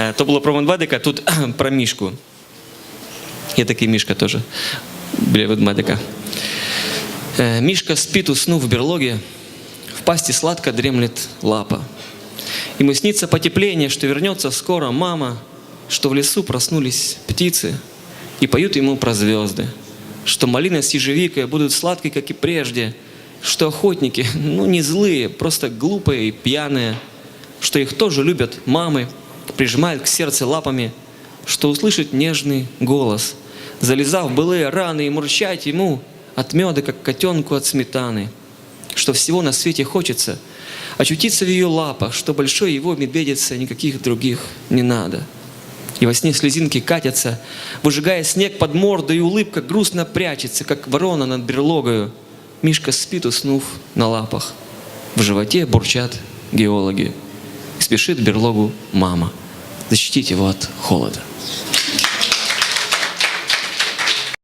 Е, То було про ведмедика, тут про мішку. Є такий мішка теж біля ведмедика. Э, Мишка спит, уснув в берлоге, в пасти сладко дремлет лапа. Ему снится потепление, что вернется скоро мама, что в лесу проснулись птицы и поют ему про звезды, что малина с ежевикой будут сладкой, как и прежде, что охотники, ну не злые, просто глупые и пьяные, что их тоже любят мамы, прижимают к сердцу лапами, что услышать нежный голос, залезав в былые раны и мурчать ему от меда, как котенку от сметаны, что всего на свете хочется очутиться в ее лапах, что большой его медведица никаких других не надо. И во сне слезинки катятся, выжигая снег под мордой, и улыбка грустно прячется, как ворона над берлогою. Мишка спит, уснув на лапах. В животе бурчат геологи. Спешит берлогу мама защитить его от холода.